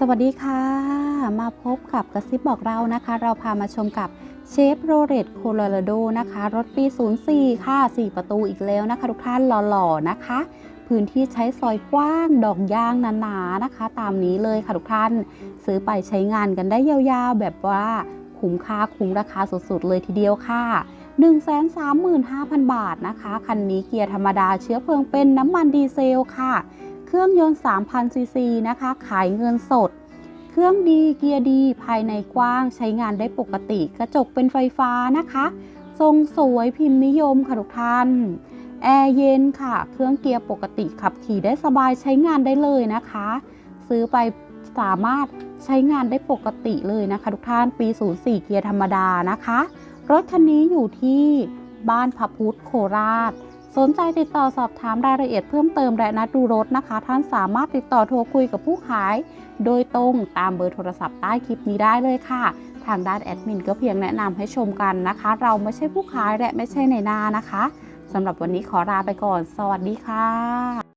สวัสดีค่ะ มาพบกับกระซิบบอกเรานะคะ เราพามาชมกับเชฟโรเลตโคโลราโดนะคะ รถปี 04 ค่ะ 4 ประตูอีกแล้วนะคะ ทุกท่านหล่อๆนะคะ พื้นที่ใช้ซอยกว้างดอกยางหนาๆนะคะ ตามนี้เลยค่ะทุกท่าน ซื้อไปใช้งานกันได้ยาวๆ แบบว่าคุ้มค่าคุ้มราคาสุดๆเลยทีเดียวค่ะ 135,000 บาทนะคะ คันนี้เกียร์ธรรมดาเชื้อเพลิงเป็นน้ำมันดีเซลค่ะ เครื่องยนต์ 3,000 ซีซีนะคะ ขายเงินสด เครื่องดีเกียร์ดี ภายในกว้างใช้งานได้ปกติ กระจกเป็นไฟฟ้านะคะ ทรงสวยพิมพ์นิยมค่ะทุกท่าน แอร์เย็นค่ะ เครื่องเกียร์ปกติขับขี่ได้สบายใช้งานได้เลยนะคะ ซื้อไปสามารถใช้งานได้ปกติเลยนะคะ ทุกท่านปี 04 เกียร์ธรรมดานะคะ รถคันนี้อยู่ที่บ้านพับพุทธโคราช สนใจติดต่อสอบถามรายละเอียดเพิ่มเติมและนัดดูรถนะคะ ท่านสามารถติดต่อโทรคุยกับผู้ขาย โดยตรงตามเบอร์โทรศัพท์ใต้คลิปนี้ได้เลยค่ะ ทางด้านแอดมินก็เพียงแนะนำให้ชมกันนะคะ เราไม่ใช่ผู้ขายและไม่ใช่ในหน้านะคะสำหรับวันนี้ขอลาไปก่อน สวัสดีค่ะ